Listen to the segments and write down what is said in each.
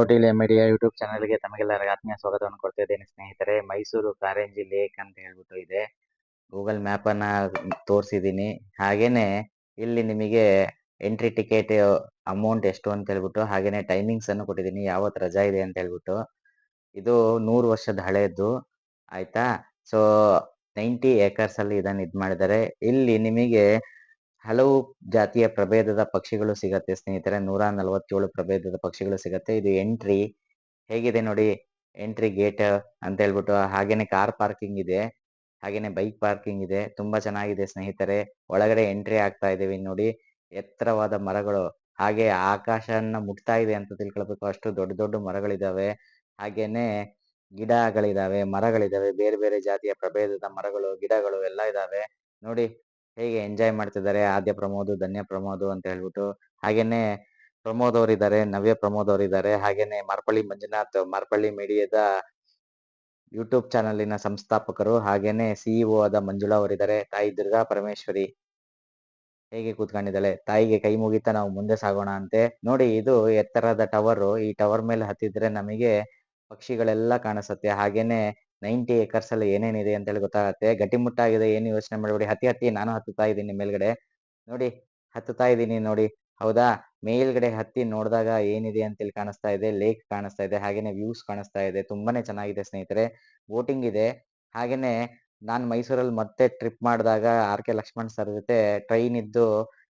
Kautilya media YouTube ಚಾನಲ್ಗೆ ತಮಗೆಲ್ಲರಿಗೂ ಆತ್ಮೀಯ ಸ್ವಾಗತವನ್ನು ಕೊಡ್ತಾ ಇದ್ದೇನೆ ಸ್ನೇಹಿತರೆ. ಮೈಸೂರು ಕಾರಂಜಿ ಲೇಕ್ ಅಂತ ಹೇಳ್ಬಿಟ್ಟು ಇದೆ. ಗೂಗಲ್ ಮ್ಯಾಪ್ ಅನ್ನ ತೋರಿಸಿದ್ದೀನಿ. ಹಾಗೇನೆ ಇಲ್ಲಿ ನಿಮಗೆ ಎಂಟ್ರಿ ಟಿಕೆಟ್ ಅಮೌಂಟ್ ಎಷ್ಟು ಅಂತ ಹೇಳ್ಬಿಟ್ಟು, ಹಾಗೇನೆ ಟೈಮಿಂಗ್ಸ್ ಅನ್ನು ಕೊಟ್ಟಿದ್ದೀನಿ. ಯಾವತ್ತು ರಜಾ ಇದೆ ಅಂತ ಹೇಳ್ಬಿಟ್ಟು. ಇದು ನೂರು ವರ್ಷದ ಹಳೆಯದು ಆಯ್ತಾ? ಸೊ ನೈಂಟಿ ಏಕರ್ಸ್ ಅಲ್ಲಿ ಇದನ್ನ ಇದ್ ಮಾಡಿದ್ದಾರೆ ಇಲ್ಲಿ ನಿಮಗೆ ಹಲವು ಜಾತಿಯ ಪ್ರಭೇದದ ಪಕ್ಷಿಗಳು ಸಿಗತ್ತೆ, ಸ್ನೇಹಿತರೆ. ನೂರ ನಲವತ್ತೇಳು ಪ್ರಭೇದದ ಪಕ್ಷಿಗಳು ಸಿಗತ್ತೆ. ಇದು ಎಂಟ್ರಿ ಹೇಗಿದೆ ನೋಡಿ ಎಂಟ್ರಿ ಗೇಟ್ ಅಂತ ಹೇಳ್ಬಿಟ್ಟು ಹಾಗೇನೆ ಕಾರ್ ಪಾರ್ಕಿಂಗ್ ಇದೆ, ಹಾಗೇನೆ ಬೈಕ್ ಪಾರ್ಕಿಂಗ್ ಇದೆ. ತುಂಬಾ ಚೆನ್ನಾಗಿದೆ ಸ್ನೇಹಿತರೆ. ಒಳಗಡೆ ಎಂಟ್ರಿ ಆಗ್ತಾ ಇದೀವಿ ನೋಡಿ. ಎತ್ತರವಾದ ಮರಗಳು, ಹಾಗೆ ಆಕಾಶನ ಮುಟ್ತಾ ಇದೆ ಅಂತ ತಿಳ್ಕೊಳ್ಬೇಕು. ಅಷ್ಟು ದೊಡ್ಡ ದೊಡ್ಡ ಮರಗಳಿದಾವೆ. ಹಾಗೇನೆ ಗಿಡಗಳಿದಾವೆ, ಮರಗಳಿದಾವೆ. ಬೇರೆ ಬೇರೆ ಜಾತಿಯ ಪ್ರಭೇದದ ಮರಗಳು, ಗಿಡಗಳು ಎಲ್ಲ ಇದಾವೆ. ನೋಡಿ ಹೇಗೆ ಎಂಜಾಯ್ ಮಾಡ್ತಿದ್ದಾರೆ? ಆದ್ಯ ಪ್ರಮೋದ್, ಧನ್ಯ ಪ್ರಮೋದ್ ಅಂತ ಹೇಳ್ಬಿಟ್ಟು ಹಾಗೇನೆ ಪ್ರಮೋದ್ ಅವ್ರು ಇದ್ದಾರೆ ನವ್ಯ ಪ್ರಮೋದ್ ಅವ್ರು ಇದ್ದಾರೆ ಹಾಗೇನೆ ಮಾರ್ಪಳ್ಳಿ ಮಂಜುನಾಥ್ ಮಾರ್ಪಳ್ಳಿ ಮೀಡಿಯಾದ ಯೂಟ್ಯೂಬ್ ಚಾನಲಿನ ಸಂಸ್ಥಾಪಕರು, ಹಾಗೇನೆ ಸಿಇಒ ಆದ ಮಂಜುಳಾ ಅವರಿದ್ದಾರೆ. ತಾಯಿ ದುರ್ಗಾ ಪರಮೇಶ್ವರಿ ಹೇಗೆ ಕೂತ್ಕೊಂಡಿದ್ದಾಳೆ? ತಾಯಿಗೆ ಕೈ ಮುಗಿತಾ ನಾವು ಮುಂದೆ ಸಾಗೋಣ ಅಂತೆ. ನೋಡಿ, ಇದು ಎತ್ತರದ ಟವರ್. ಈ ಟವರ್ ಮೇಲೆ ಹತ್ತಿದ್ರೆ ನಮಗೆ ಪಕ್ಷಿಗಳೆಲ್ಲ ಕಾಣಿಸುತ್ತೆ. ಹಾಗೇನೆ ನೈಂಟಿ ಏಕರ್ಸ್ ಅಲ್ಲಿ ಏನೇನಿದೆ ಅಂತ ಹೇಳಿ ಗೊತ್ತಾಗತ್ತೆ. ಗಟ್ಟಿಮುಟ್ಟಾಗಿದೆ ಏನು ಯೋಚನೆ ಮಾಡಬೇಡಿ. ಹತ್ತಿ ಹತ್ತಿ, ನಾನು ಹತ್ತುತ್ತಾ ಇದ್ದೀನಿ ಮೇಲ್ಗಡೆ. ನೋಡಿ, ಹತ್ತುತ್ತಾ ಇದ್ದೀನಿ ನೋಡಿ. ಹೌದಾ? ಮೇಲ್ಗಡೆ ಹತ್ತಿ ನೋಡಿದಾಗ ಏನಿದೆ ಅಂತೇಳಿ ಕಾಣಿಸ್ತಾ ಇದೆ. ಲೇಕ್ ಕಾಣಿಸ್ತಾ ಇದೆ. ಹಾಗೇನೆ ವ್ಯೂಸ್ ಕಾಣಿಸ್ತಾ ಇದೆ. ತುಂಬಾನೇ ಚೆನ್ನಾಗಿದೆ ಸ್ನೇಹಿತರೆ. ಬೋಟಿಂಗ್ ಇದೆ. ಹಾಗೇನೆ ನಾನ್ ಮೈಸೂರಲ್ಲಿ ಮತ್ತೆ ಟ್ರಿಪ್ ಮಾಡಿದಾಗ ಆರ್ ಕೆ ಲಕ್ಷ್ಮಣ್ ಸರ್ ಜೊತೆ ಟ್ರೈನ್ ಇದ್ದು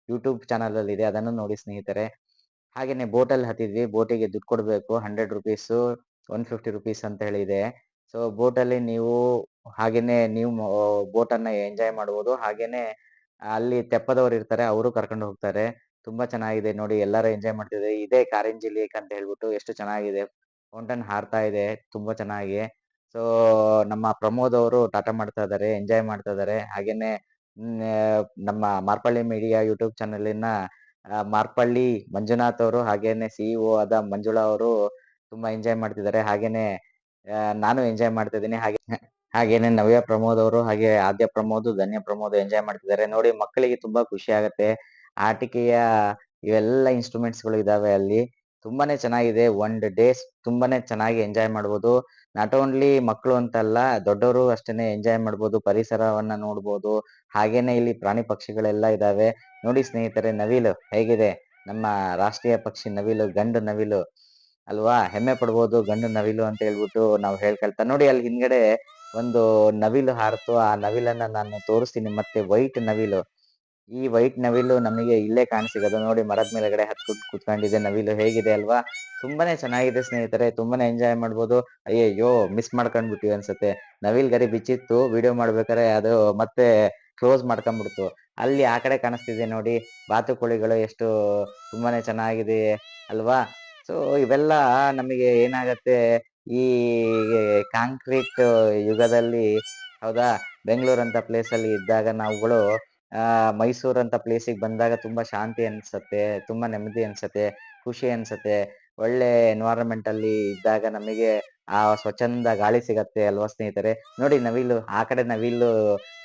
ಯೂಟ್ಯೂಬ್ ಚಾನಲ್ ಅಲ್ಲಿ ಇದೆ. ಅದನ್ನು ನೋಡಿ ಸ್ನೇಹಿತರೆ. ಹಾಗೇನೆ ಬೋಟಲ್ಲಿ ಹತ್ತಿದ್ವಿ. ಬೋಟಿಗೆ ದುಡ್ಡು ಕೊಡ್ಬೇಕು. Hundred rupees, one fifty rupees ಅಂತ ಹೇಳಿ ಇದೆ ಬೋಟ್ ಅಲ್ಲಿ ನೀವು ಹಾಗೇನೆ ನೀವು ಬೋಟ್ ಅನ್ನ ಎಂಜಾಯ್ ಮಾಡಬಹುದು ಹಾಗೇನೆ ಅಲ್ಲಿ ತೆಪ್ಪದವರು ಇರ್ತಾರೆ, ಅವರು ಕರ್ಕೊಂಡು ಹೋಗ್ತಾರೆ. ತುಂಬಾ ಚೆನ್ನಾಗಿದೆ ನೋಡಿ, ಎಲ್ಲರೂ ಎಂಜಾಯ್ ಮಾಡ್ತಿದ್ದಾರೆ. ಇದೇ ಕಾರಂಜಿ ಲೇಕ್ ಅಂತ ಹೇಳ್ಬಿಟ್ಟು ಎಷ್ಟು ಚೆನ್ನಾಗಿದೆ. ಫೌಂಟನ್ ಹಾರ್ತಾ ಇದೆ, ತುಂಬಾ ಚೆನ್ನಾಗಿ. ಸೊ, ನಮ್ಮ ಪ್ರಮೋದ್ ಅವರು ಟಾಟಾ ಮಾಡ್ತಾ ಇದ್ದಾರೆ, ಎಂಜಾಯ್ ಮಾಡ್ತಾ ಇದ್ದಾರೆ. ಹಾಗೇನೆ ನಮ್ಮ ಮಾರ್ಪಳ್ಳಿ ಮೀಡಿಯಾ ಯೂಟ್ಯೂಬ್ ಚಾನಲಿನ ಮಾರ್ಪಳ್ಳಿ ಮಂಜುನಾಥ್ ಅವರು ಹಾಗೇನೆ ಸಿಇಒ ಆದ ಮಂಜುಳಾ ಅವರು ತುಂಬಾ ಎಂಜಾಯ್ ಮಾಡ್ತಿದ್ದಾರೆ. ಹಾಗೇನೆ ನಾನು ಎಂಜಾಯ್ ಮಾಡ್ತಾ ಇದ್ದೀನಿ. ಹಾಗೆ, ಹಾಗೇನೆ ನವ್ಯ ಪ್ರಮೋದ್ ಅವರು, ಹಾಗೆ ಆದ್ಯ ಪ್ರಮೋದ್, ಧನ್ಯ ಪ್ರಮೋದ್ ಎಂಜಾಯ್ ಮಾಡ್ತಿದ್ದಾರೆ. ನೋಡಿ, ಮಕ್ಕಳಿಗೆ ತುಂಬಾ ಖುಷಿ ಆಗತ್ತೆ. ಆಟಿಕೆಯ ಇವೆಲ್ಲ ಇನ್ಸ್ಟ್ರೂಮೆಂಟ್ಸ್ಗಳು ಇದಾವೆ ಅಲ್ಲಿ. ತುಂಬಾನೇ ಚೆನ್ನಾಗಿದೆ. ಒಂದ್ ಡೇಸ್ ತುಂಬಾನೇ ಚೆನ್ನಾಗಿ ಎಂಜಾಯ್ ಮಾಡ್ಬೋದು. ನಾಟ್ ಓನ್ಲಿ ಮಕ್ಕಳು ಅಂತಲ್ಲ, ದೊಡ್ಡವರು ಅಷ್ಟೇನೆ ಎಂಜಾಯ್ ಮಾಡ್ಬೋದು. ಪರಿಸರವನ್ನ ನೋಡ್ಬೋದು. ಹಾಗೇನೆ ಇಲ್ಲಿ ಪ್ರಾಣಿ ಪಕ್ಷಿಗಳೆಲ್ಲ ಇದಾವೆ. ನೋಡಿ ಸ್ನೇಹಿತರೆ, ನವಿಲು ಹೇಗಿದೆ. ನಮ್ಮ ರಾಷ್ಟ್ರೀಯ ಪಕ್ಷಿ ನವಿಲು, ಗಂಡು ನವಿಲು. ಅಲ್ವಾ? ಹೆಮ್ಮೆ ಪಡ್ಬೋದು, ಗಂಡು ನವಿಲು ಅಂತ ಹೇಳ್ಬಿಟ್ಟು ನಾವು ಹೇಳ್ಕೊಳ್ತಾ. ನೋಡಿ, ಅಲ್ಲಿ ಹಿಂದ್ಗಡೆ ಒಂದು ನವಿಲು ಹಾರ್ತು. ಆ ನವಿಲನ್ನ ನಾನು ತೋರಿಸ್ತೀನಿ ಮತ್ತೆ ವೈಟ್ ನವಿಲು. ಈ ವೈಟ್ ನವಿಲು ನಮಗೆ ಇಲ್ಲೇ ಕಾಣಿಸಿಗೋದು. ನೋಡಿ, ಮರದ ಮೇಲ್ಗಡೆ ಹತ್ಕೊಂಡು ಕುತ್ಕೊಂಡಿದೆ ನವಿಲು. ಹೇಗಿದೆ ಅಲ್ವಾ? ತುಂಬಾನೇ ಚೆನ್ನಾಗಿದೆ ಸ್ನೇಹಿತರೆ. ತುಂಬಾನೇ ಎಂಜಾಯ್ ಮಾಡ್ಬೋದು. ಅಯ್ಯಯ್ಯೋ, ಮಿಸ್ ಮಾಡ್ಕೊಂಡ್ಬಿಟ್ಟಿವಿ ಅನ್ಸುತ್ತೆ. ನವಿಲ್ ಗರಿ ಬಿಚ್ಚಿತ್ತು. ವಿಡಿಯೋ ಮಾಡ್ಬೇಕಾರೆ ಅದು ಮತ್ತೆ ಕ್ಲೋಸ್ ಮಾಡ್ಕೊಂಡ್ಬಿಡ್ತು ಅಲ್ಲಿ ಆ ಕಡೆ ಕಾಣಿಸ್ತಿದೆ ನೋಡಿ. ಬಾತುಕೋಳಿಗಳು ಎಷ್ಟು ತುಂಬಾನೇ ಚೆನ್ನಾಗಿದೆ ಅಲ್ವಾ? ಸೊ ಇವೆಲ್ಲ ನಮಗೆ ಏನಾಗತ್ತೆ, ಈ ಕಾಂಕ್ರೀಟ್ ಯುಗದಲ್ಲಿ ಹೌದಾ? ಬೆಂಗಳೂರು ಅಂತ ಪ್ಲೇಸ್ ಅಲ್ಲಿ ಇದ್ದಾಗ ನಾವುಗಳು, ಆ ಮೈಸೂರು ಅಂತ ಪ್ಲೇಸಿಗೆ ಬಂದಾಗ ತುಂಬಾ ಶಾಂತಿ ಅನ್ಸತ್ತೆ, ತುಂಬಾ ನೆಮ್ಮದಿ ಅನ್ಸತ್ತೆ, ಖುಷಿ ಅನ್ಸತ್ತೆ. ಒಳ್ಳೆ ಎನ್ವೈರನ್ಮೆಂಟ್ ಅಲ್ಲಿ ಇದ್ದಾಗ ನಮಗೆ ಆ ಸ್ವಚ್ಛಂದ ಗಾಳಿ ಸಿಗತ್ತೆ ಅಲ್ವಾ ಸ್ನೇಹಿತರೆ? ನೋಡಿ ನವಿಲು, ಆ ಕಡೆ ನವಿಲು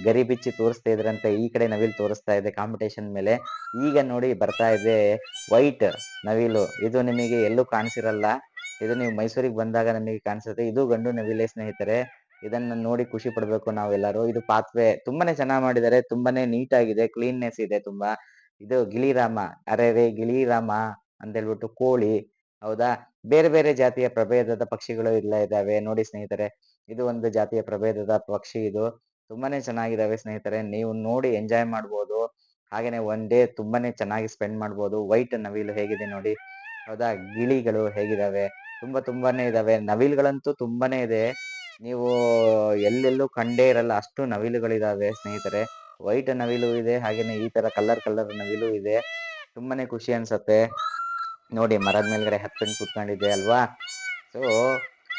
ಗರಿ ಬಿಚ್ಚಿ ತೋರಿಸ್ತಾ ಇದ್ರಂತೆ ಈ ಕಡೆ ನವಿಲು ತೋರಿಸ್ತಾ ಇದೆ ಕಾಂಪಿಟೇಷನ್ ಮೇಲೆ. ಈಗ ನೋಡಿ ಬರ್ತಾ ಇದೆ ವೈಟ್ ನವಿಲು. ಇದು ನಿಮಗೆ ಎಲ್ಲೂ ಕಾಣಿಸಿರಲ್ಲ. ಇದು ನೀವು ಮೈಸೂರಿಗೆ ಬಂದಾಗ ನಮಗೆ ಕಾಣಿಸುತ್ತೆ. ಇದು ಗಂಡು ನವಿಲೆ ಸ್ನೇಹಿತರೆ. ಇದನ್ನ ನೋಡಿ ಖುಷಿ ಪಡ್ಬೇಕು ನಾವೆಲ್ಲರೂ ಇದು ಪಾತ್ವೆ ತುಂಬಾನೇ ಚೆನ್ನಾಗಿ ಮಾಡಿದ್ದಾರೆ. ತುಂಬಾನೇ ನೀಟ್ ಆಗಿದೆ. ಕ್ಲೀನ್ನೆಸ್ ಇದೆ ತುಂಬಾ. ಇದು ಗಿಳಿರಾಮ. ಅರೆ ರೇ ಗಿಳಿರಾಮ ಅಂತ ಹೇಳ್ಬಿಟ್ಟು ಕೋಳಿ. ಹೌದಾ? ಬೇರೆ ಬೇರೆ ಜಾತಿಯ ಪ್ರಭೇದದ ಪಕ್ಷಿಗಳು ಇಲ್ಲ ಇದ್ದಾವೆ. ನೋಡಿ ಸ್ನೇಹಿತರೆ, ಇದು ಒಂದು ಜಾತಿಯ ಪ್ರಭೇದದ ಪಕ್ಷಿ ಇದು. ತುಂಬಾನೇ ಚೆನ್ನಾಗಿದಾವೆ ಸ್ನೇಹಿತರೆ. ನೀವು ನೋಡಿ ಎಂಜಾಯ್ ಮಾಡ್ಬೋದು. ಹಾಗೇನೆ ಒನ್ ಡೇ ತುಂಬಾನೇ ಚೆನ್ನಾಗಿ ಸ್ಪೆಂಡ್ ಮಾಡ್ಬೋದು. ವೈಟ್ ನವಿಲು ಹೇಗಿದೆ ನೋಡಿ. ಹೌದಾ? ಗಿಳಿಗಳು ಹೇಗಿದಾವೆ? ತುಂಬಾ ತುಂಬಾನೇ ಇದಾವೆ. ನವಿಲುಗಳಂತೂ ತುಂಬಾನೇ ಇದೆ. ನೀವು ಎಲ್ಲೆಲ್ಲೂ ಕಂಡೇ ಇರಲ್ಲ ಅಷ್ಟು ನವಿಲುಗಳಿದಾವೆ ಸ್ನೇಹಿತರೆ. ವೈಟ್ ನವಿಲು ಇದೆ, ಹಾಗೇನೆ ಈ ತರ ಕಲರ್ ಕಲರ್ ನವಿಲು ಇದೆ. ತುಂಬಾನೇ ಖುಷಿ ಅನ್ಸತ್ತೆ. ನೋಡಿ ಮರದ ಮೇಲ್ಗಡೆ ಹತ್ಕೊಂಡು ಕುತ್ಕೊಂಡಿದ್ದೆ ಅಲ್ವಾ? ಸೊ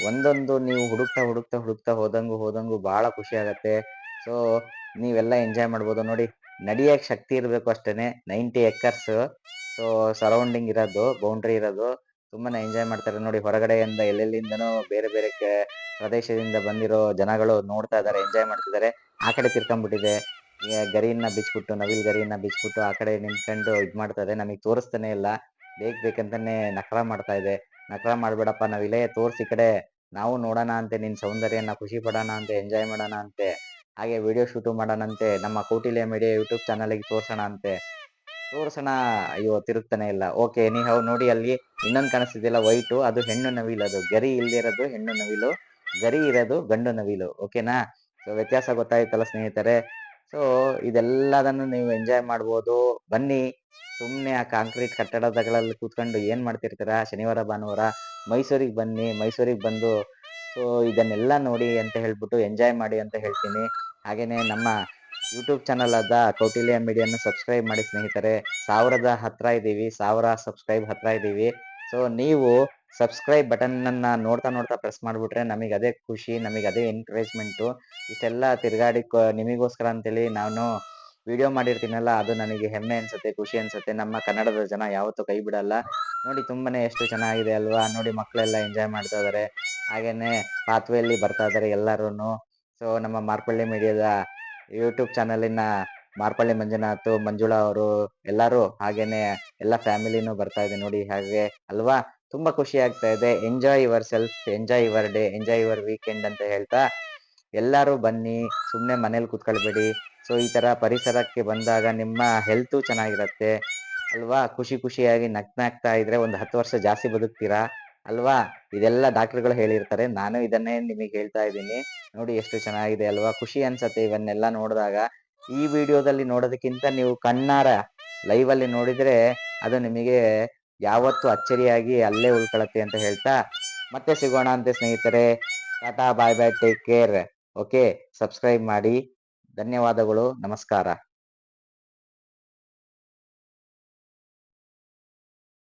ಒಂದೊಂದು ನೀವು ಹುಡುಕ್ತಾ ಹುಡುಕ್ತಾ ಹುಡುಕ್ತಾ ಹೋದಂಗು ಹೋದಂಗು ಬಹಳ ಖುಷಿ ಆಗತ್ತೆ. ಸೊ ನೀವೆಲ್ಲ ಎಂಜಾಯ್ ಮಾಡ್ಬೋದು. ನೋಡಿ, ನಡಿಯಕ್ ಶಕ್ತಿ ಇರಬೇಕು ಅಷ್ಟೇನೆ. Ninety acres. ಸೊ ಸರೌಂಡಿಂಗ್ ಇರೋದು ಬೌಂಡ್ರಿ ಇರೋದು ತುಂಬಾನೇ ಎಂಜಾಯ್ ಮಾಡ್ತಾರೆ. ನೋಡಿ, ಹೊರಗಡೆಯಿಂದ ಎಲ್ಲೆಲ್ಲಿಂದನೋ ಬೇರೆ ಬೇರೆ ಪ್ರದೇಶದಿಂದ ಬಂದಿರೋ ಜನಗಳು ನೋಡ್ತಾ ಇದಾರೆ ಎಂಜಾಯ್ ಮಾಡ್ತಿದ್ದಾರೆ. ಆ ಕಡೆ ತಿರ್ಕೊಂಡ್ಬಿಟ್ಟಿದೆ ಗರಿಯನ್ನ ಬಿಚ್ಬಿಟ್ಟು ನವಿಲ್ ಗರಿಯನ್ನ ಬಿಚ್ಬಿಟ್ಟು ಆ ಕಡೆ ನಿಂತ್ಕೊಂಡು ಇದು ಮಾಡ್ತಾ ಇದೆ ನಮಗೆ ತೋರಿಸ್ತಾನೆ ಇಲ್ಲ. ಬೇಕ್ ಬೇಕಂತಾನೆ ನಕರ ಮಾಡ್ತಾ ಇದೆ. ನಕರ ಮಾಡಬೇಡಪ್ಪ, ನಾವ್ ಇಲ್ಲೇ ತೋರ್ಸಿ ಈ ಕಡೆ ನಾವು ನೋಡೋಣ ಅಂತೆ, ನಿನ್ ಸೌಂದರ್ಯನ ಖುಷಿ ಪಡೋಣ ಅಂತೆ ಎಂಜಾಯ್ ಮಾಡೋಣ ಅಂತೆ, ಹಾಗೆ ವಿಡಿಯೋ ಶೂಟು ಮಾಡೋಣಂತೆ ನಮ್ಮ ಕೌಟಿಲ್ಯ ಮೀಡಿಯಾ ಯೂಟ್ಯೂಬ್ ಚಾನಲ್ಗೆ ತೋರ್ಸೋಣ ಅಂತೆ. ತೋರ್ಸೋಣ, ಅಯ್ಯೋ ತಿರುಗ್ತಾನೆ ಇಲ್ಲ. ಓಕೆ ನೀವು ನೋಡಿ ಅಲ್ಲಿ ಇನ್ನೊಂದು ಕಾಣಿಸ್ತಿದೆಯಲ್ಲ ವೈಟು ಅದು ಹೆಣ್ಣು ನವಿಲು, ಅದು ಗರಿ ಇಲ್ದಿರೋದು ಹೆಣ್ಣು ನವಿಲು, ಗರಿ ಇರೋದು ಗಂಡು ನವಿಲು ಓಕೆನಾ ಸೊ ವ್ಯತ್ಯಾಸ ಗೊತ್ತಾಯ್ತಲ್ಲ ಸ್ನೇಹಿತರೆ. ಸೊ ಇದೆಲ್ಲದನ್ನು ನೀವು ಎಂಜಾಯ್ ಮಾಡ್ಬೋದು. ಬನ್ನಿ. ಸುಮ್ಮನೆ ಆ ಕಾಂಕ್ರೀಟ್ ಕಟ್ಟಡಗಳಲ್ಲಿ ಕೂತ್ಕೊಂಡು ಏನು ಮಾಡ್ತಿರ್ತೀರಾ? ಶನಿವಾರ, ಭಾನುವಾರ ಮೈಸೂರಿಗೆ ಬನ್ನಿ. ಮೈಸೂರಿಗೆ ಬಂದು ಸೊ ಇದನ್ನೆಲ್ಲ ನೋಡಿ ಅಂತ ಹೇಳ್ಬಿಟ್ಟು ಎಂಜಾಯ್ ಮಾಡಿ ಅಂತ ಹೇಳ್ತೀನಿ. ಹಾಗೆಯೇ ನಮ್ಮ ಯೂಟ್ಯೂಬ್ ಚಾನಲ್ ಆದ ಕೌಟಿಲ್ಯ ಮೀಡಿಯನ್ನು ಸಬ್ಸ್ಕ್ರೈಬ್ ಮಾಡಿ ಸ್ನೇಹಿತರೆ. ಸಾವಿರದ ಹತ್ರ ಇದ್ದೀವಿ ಸಾವಿರ ಸಬ್ಸ್ಕ್ರೈಬ್ ಹತ್ರ ಇದ್ದೀವಿ ಸೊ ನೀವು ಸಬ್ಸ್ಕ್ರೈಬ್ ಬಟನ್ ಅನ್ನ ನೋಡ್ತಾ ನೋಡ್ತಾ ಪ್ರೆಸ್ ಮಾಡಿಬಿಟ್ರೆ ನಮಗೆ ಅದೇ ಖುಷಿ, ನಮಗೆ ಅದೇ ಎನ್ಕರೇಜ್ಮೆಂಟು ಇಷ್ಟೆಲ್ಲ ತಿರುಗಾಡಿ ನಿಮಗೋಸ್ಕರ ಅಂತೇಳಿ ನಾನು ವಿಡಿಯೋ ಮಾಡಿರ್ತೀನಲ್ಲ, ಅದು ನನಗೆ ಹೆಮ್ಮೆ ಅನ್ಸುತ್ತೆ, ಖುಷಿ ಅನ್ಸುತ್ತೆ. ನಮ್ಮ ಕನ್ನಡದ ಜನ ಯಾವತ್ತೂ ಕೈ ಬಿಡಲ್ಲ. ನೋಡಿ ತುಂಬಾನೇ ಎಷ್ಟು ಚೆನ್ನಾಗಿದೆ ಅಲ್ವಾ? ನೋಡಿ ಮಕ್ಕಳೆಲ್ಲ ಎಂಜಾಯ್ ಮಾಡ್ತಾ ಇದಾರೆ. ಹಾಗೇನೆ ಪಾತ್ವೆಯಲ್ಲಿ ಬರ್ತಾ ಇದಾರೆ ಎಲ್ಲರೂ ಸೊ ನಮ್ಮ ಮಾರ್ಪಳ್ಳಿ ಮೀಡಿಯಾದ ಯೂಟ್ಯೂಬ್ ಚಾನಲಿನ ಮಾರ್ಪಳ್ಳಿ ಮಂಜುನಾಥ್, ಮಂಜುಳಾ ಅವರು ಎಲ್ಲರೂ ಹಾಗೇನೆ ಎಲ್ಲ ಫ್ಯಾಮಿಲಿನೂ ಬರ್ತಾ ಇದೆ ನೋಡಿ ಹಾಗೆ ಅಲ್ವಾ? ತುಂಬಾ ಖುಷಿ ಆಗ್ತಾ ಇದೆ. Enjoy yourself enjoy your day enjoy your weekend ಅಂತ ಹೇಳ್ತಾ ಎಲ್ಲರೂ ಬನ್ನಿ ಸುಮ್ಮನೆ ಮನೇಲಿ ಕೂತ್ಕೊಳ್ಬೇಡಿ. ಸೊ ಈ ತರ ಪರಿಸರಕ್ಕೆ ಬಂದಾಗ ನಿಮ್ಮ ಹೆಲ್ತು ಚೆನ್ನಾಗಿರತ್ತೆ. ಅಲ್ವಾ? ಖುಷಿ ಖುಷಿಯಾಗಿ ನಗ್ನಾಗ್ತಾ ಇದ್ರೆ ಒಂದು ಹತ್ತು ವರ್ಷ ಜಾಸ್ತಿ ಬದುಕ್ತೀರಾ? ಅಲ್ವಾ? ಇದೆಲ್ಲ ಡಾಕ್ಟರ್ಗಳು ಹೇಳಿರ್ತಾರೆ. ನಾನು ಇದನ್ನೇ ನಿಮಗೆ ಹೇಳ್ತಾ ಇದ್ದೀನಿ. ನೋಡಿ ಎಷ್ಟು ಚೆನ್ನಾಗಿದೆ, ಅಲ್ವಾ? ಖುಷಿ ಅನ್ಸತ್ತೆ ಇವನ್ನೆಲ್ಲ ನೋಡಿದಾಗ. ಈ ವಿಡಿಯೋದಲ್ಲಿ ನೋಡೋದಕ್ಕಿಂತ ನೀವು ಕಣ್ಣಾರ ಲೈವ್ ಅಲ್ಲಿ ನೋಡಿದ್ರೆ ಅದು ನಿಮಗೆ ಯಾವತ್ತು ಅಚ್ಚರಿಯಾಗಿ ಅಲ್ಲೇ ಉಳ್ಕೊಳತ್ತೆ ಅಂತ ಹೇಳ್ತಾ ಮತ್ತೆ ಸಿಗೋಣ ಅಂತ ಸ್ನೇಹಿತರೆ. Tata, bye bye, take care. Okay, subscribe ಮಾಡಿ. ಧನ್ಯವಾದಗಳು, ನಮಸ್ಕಾರ.